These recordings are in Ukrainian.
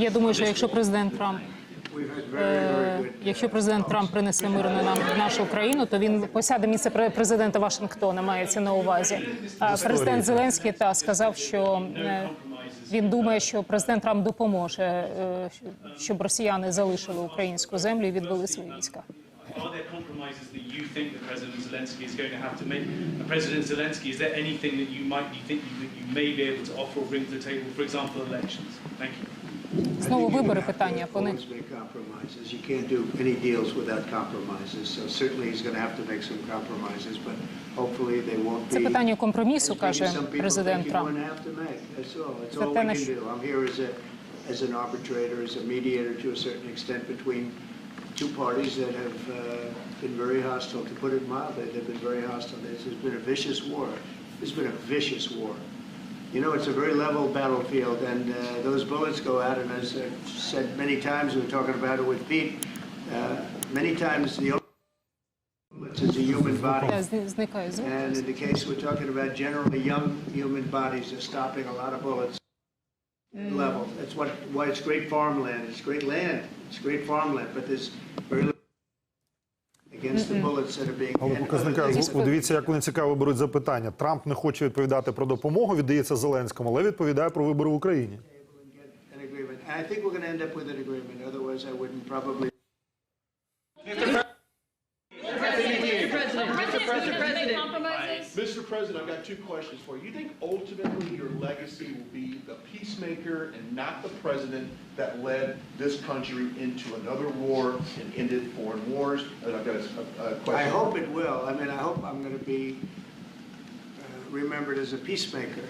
Я думаю, що якщо президент Трамп, е, якщо президент Трамп принесе мир на нам в нашу країну, то він посяде місце пре- президента Вашингтона. Мається на увазі. А президент Зеленський та сказав, що е, він думає, що президент Трамп допоможе, е, щоб росіяни залишили українську землю і відвели свої війська. Are there compromises that you think that President Zelensky is going to have to make? President Zelensky, is there anything that you might you think that you may be able to offer or bring to the table, for example, elections? Thank you. Знову вибори You питання. can't Вони always make compromises. You can't do any deals without compromises. So certainly he's going to have to make some compromises, but hopefully they won't be. це питання компромісу, as big каже as some people президент think you're Трамп. going to have to make. That's all. That's Це all те, we на can що- do. I'm here as a, as an arbitrator, as a mediator to a certain extent between two parties that have uh, been very hostile. To put it mildly, they've been very hostile. This has been a vicious war. This has been a vicious war. you know, it's a very level battlefield, and uh, those bullets go out. And as I said many times, we were talking about it with Pete, uh, many times the bullets is a human body. And in the case we're talking about, generally young human bodies are stopping a lot of bullets. Mm. Level. That's what why it's great farmland. It's great land. It's great farmland, but there's very little Але показника звуку. Дивіться, як вони цікаво беруть запитання. Трамп не хоче відповідати про допомогу, віддається Зеленському, але відповідає про вибори в Україні. I think we're going to end up with an agreement. Otherwise, I wouldn't probably. Mr. President, I've got two questions for you. You think ultimately your legacy will be the peacemaker and not the president that led this country into another war and ended foreign wars? And I've got a, a question. I hope it will. I mean, I hope I'm going to be uh, remembered as a peacemaker.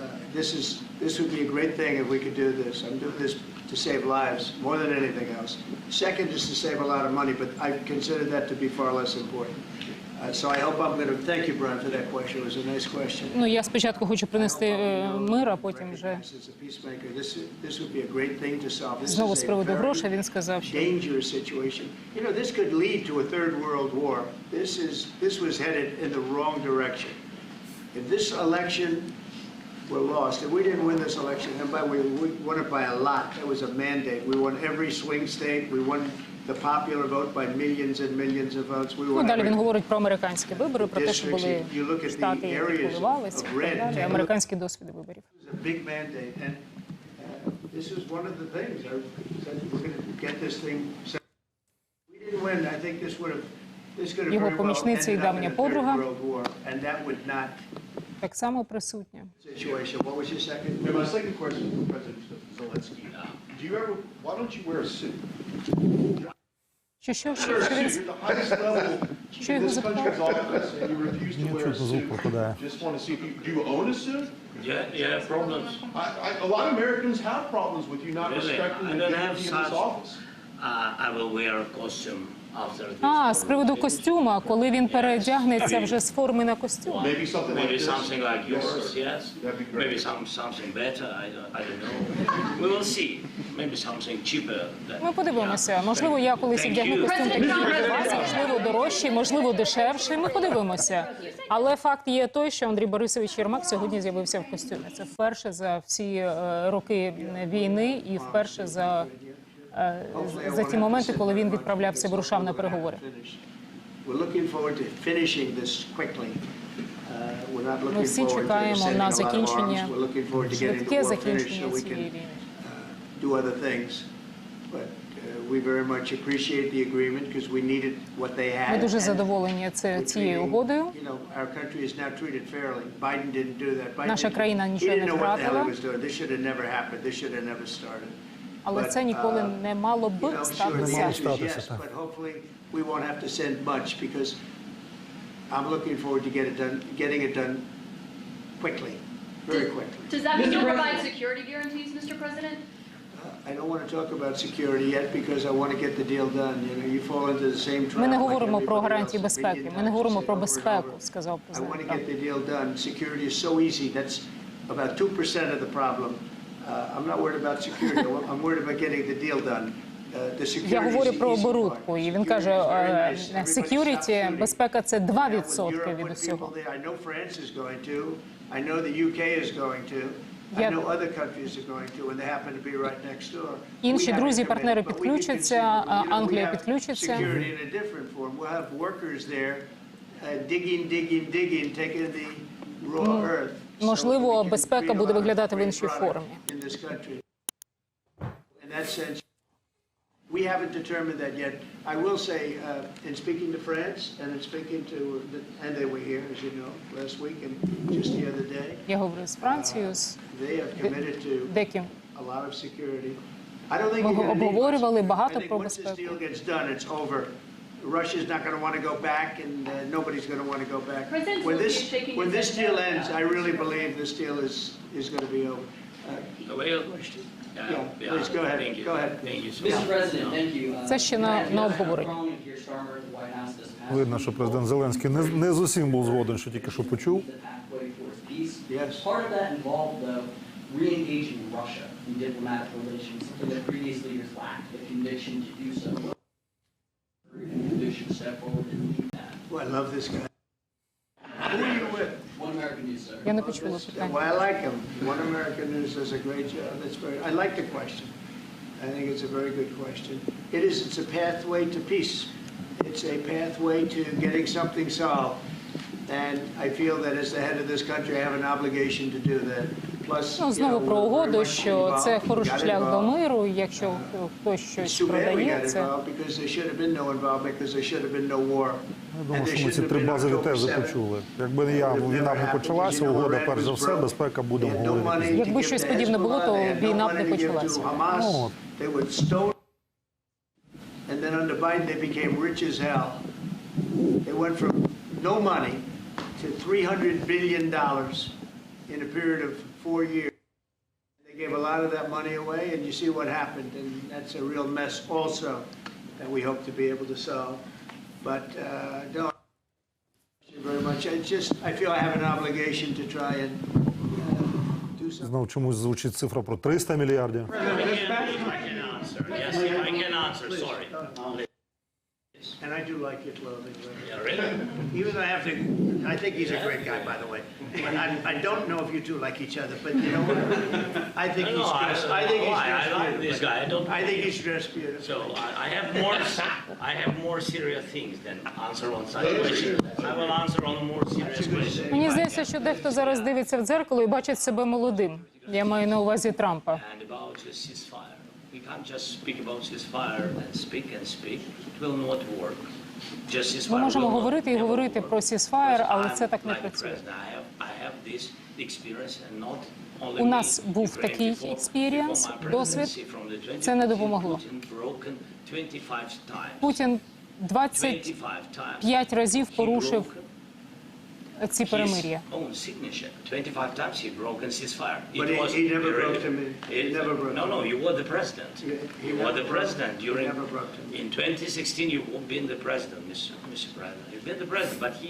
Uh, this is this would be a great thing if we could do this. I'm doing this to save lives more than anything else. Second is to save a lot of money, but I consider that to be far less important. Uh, so I hope I'm going to thank you, Brian, for that question. It was a nice question. Ну я спочатку хочу принести е, мир, а потім вже As a peacemaker, this this would be a great thing to solve. This знову is з a приводу very грошей. Він сказав, що dangerous situation. You know, this could lead to a third world war. This is this was headed in the wrong direction. If this election were lost, if we didn't win this election, and by we, we won it by a lot. That was a mandate. We won every swing state. We won the popular vote by millions and millions of votes. We ну won. далі він говорить про американські вибори, про те, що були штати, які так далі. американські досвіди виборів. It big mandate, and uh, this is one of the things. I said we're going to get this thing. We didn't win. I think this would have. This could have Його помічниця і давня подруга. world war, and that would not Так само присутня. situation. What was your second? And my second question for President Zelensky. Do you ever, why don't you wear a suit? Що що що, Wear a що suit. він You're the highest level Що in його this country's запитали? office, and you refuse to wear a чутно звук suit. пропадає. Just want to see if you, do you own a suit? Yeah, yeah, problems. I, I, a lot of Americans have problems with you not Really? respecting I the don't have dignity of this such- office. Uh, I will wear a costume after this. А з приводу костюма, коли він переодягнеться вже з форми на костюм. Maybe something like yours, yes. That'd be great. Maybe some something better. I don't, I don't know. We will see. Maybe something cheaper. Than, Ми подивимося. Можливо, я колись вдягну костюм такий як у вас, можливо, дорожчий, можливо, дешевший. Ми подивимося. Але факт є той, що Андрій Борисович Єрмак сьогодні з'явився в костюмі. Це вперше за всі е, роки війни і вперше за, за ті моменти, коли він відправлявся, вирушав на переговори. Uh, looking всі чекаємо на закінчення, швидке закінчення цієї війни. uh, uh. Ми дуже задоволені цією угодою. Наша країна нічого не втратила. Але But, це ніколи uh, не мало би know, sure, the статися. answer is статися, yes, так. but hopefully we won't have to send much because I'm looking forward to get it done, getting it done quickly, very quickly. Does that mean you'll provide security guarantees, Mr. President? I don't want to talk about security yet because I want to get the deal done. You know, you fall into the same trap. Ми не говоримо про гарантії безпеки. Ми не говоримо про безпеку, сказав I президент. want to Трамп. get the deal done. Security is so easy. That's about 2% of the problem. Uh, I'm not worried about security. I'm worried about getting the deal done. Uh, Я говорю про оборудку, і він каже, е, shooting. безпека – це Now, 2% when Europe від усього. Я-. Інші друзі, партнери підключаться, Англія підключиться. Uh, можливо, безпека буде виглядати в іншій формі. in this country. In that sense, we haven't determined that yet. I will say, uh, in speaking to France and in speaking to, the- and they were here, as you know, last week and just the other day, Я говорю з Францією, з they have committed to деким. a lot of security. I don't think Ми you're gonna need обговорювали much. багато I think про once this безпеку. deal gets done, it's over. Russia's not going to want to go back, and uh, nobody's going to want to go back. President When Zelensky this, is shaking when his this head deal no. ends, I really believe this deal is, is going to be over. Uh, Well, Question? uh, Yeah, yeah, please, go ahead, Thank you. go ahead. Thank you so Mr. President, thank you. Uh, Це ще на- на обговорення. following Keir Starmer at the White House this past Видно, що президент Зеленський не, не з усім був згоден, що тільки що почув. Yes. Part of that involved, though, re-engaging Russia in diplomatic relations, something that previous leaders lacked, the conviction to do so. Conviction to step forward and lead that. Oh, I love this guy. American News, sir. Я не почула Well, питання. I like him. One American News does a great job. That's very, I like the question. I think it's a very good question. It is, it's a pathway to peace. It's a pathway to getting something solved. And I feel that as the head of this country, I have an obligation to do that. Ну знову про угоду, що це хороший шлях до миру. Якщо хтось щось продає, це. Я думаю, що ми ці три базові тези 7th. почули. Якби не я, війна б не почалася, угода перш за все, безпека будемо говорити. Якби щось подібне було, то війна б не почалася. Ну. And then under Biden, they became rich as hell. They went from no money to $300 billion in a period of four years. They gave a lot of that money away, and you see what happened, and that's a real mess also that we hope to be able to solve. But, uh, no, thank you very much. I just, I feel I have an obligation to try and uh, do something. Знов чомусь звучить цифра про 300 мільярдів. I can, I can answer. Yes, I can answer. Sorry. And I do like your clothing. but- Yeah, really? Even though I have to, I think he's a great guy, by the way. But I, I don't know if you two like each other, but you know what? I think No, he's no, I, dressed, I think he's why? I dressed like this beautifully. guy. I don't. I think he's dressed beautifully. So I, I have more. I have more serious things than answer on such questions. I will answer on more serious questions. мені здається, що дехто зараз дивиться в дзеркало і бачить себе молодим. Я маю на увазі Трампа. And about the ceasefire, We can't just speak about ceasefire and speak and speak. It will not work. Just ceasefire Ми можемо will not говорити і never говорити work. про ceasefire, але це так не like працює. president. I have, I have this experience and not only У нас me. був Ukraine такий before- experience, before my досвід. presidency from the Це не 2014, допомогло. Putin broken 25 times. Путін 25 25 times. разів порушив ці his перемир'я. own signature. 25 times he broke and ceasefire. But he- he never broke them in- he It- never broke No, no, them. you were the president. Yeah, he You never were the broke- president he during. never broke them. In 2016, you've been the president, Mr. Mr. President. You've been the president, but he,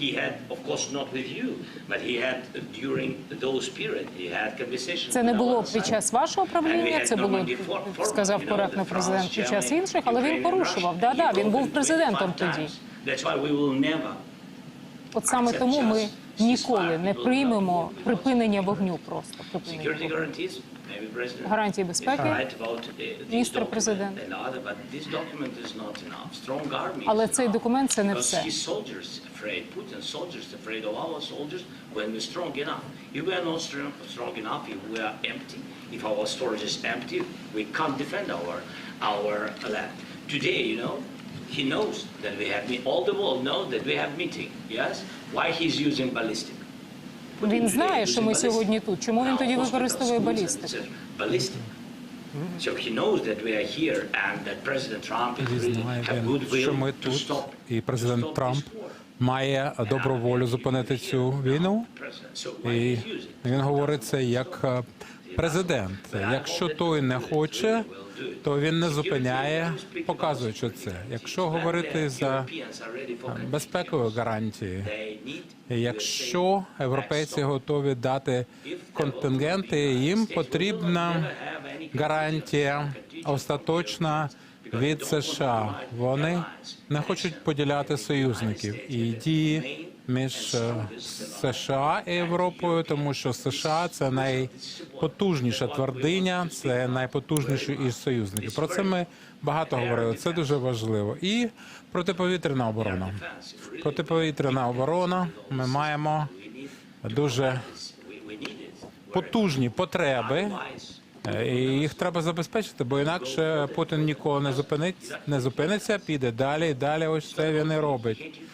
he had, of course, not with you, but he had uh, during those period, he had conversations. Це не with було під час вашого правління, це було сказав коректно президент під час інших, але він порушував. Да, да, він був президентом тоді. That's why we will never От саме тому ми ніколи не приймемо припинення вогню. Просто припинення вогню. гарантії безпеки. uh, Міністр президент. Але цей документ це не все. Today, you know, he knows that we have me- all the world knows that we have meeting. Yes, why he's using ballistic? Він знає, що ми сьогодні тут. Чому він тоді використовує балістику? Ballistic. So he knows that we are here and that President Trump is really have good will що ми to тут, stop, і президент Трамп має добру волю зупинити цю війну. І він говорить це як е, президент. Якщо той не хоче, то він не зупиняє, показуючи це. Якщо говорити за безпекові гарантії, якщо європейці готові дати контингенти, їм потрібна гарантія остаточна від США. Вони не хочуть поділяти союзників і дії між е, США і Європою, тому що США це найпотужніша твердиня, це найпотужніші із союзників. Про це ми багато говорили. Це дуже важливо. І протиповітряна оборона. Протиповітряна оборона. Ми маємо дуже потужні потреби. Е, І їх треба забезпечити, бо інакше Путін ніколи не зупинить, не зупиниться, піде далі і далі. Ось це він і робить.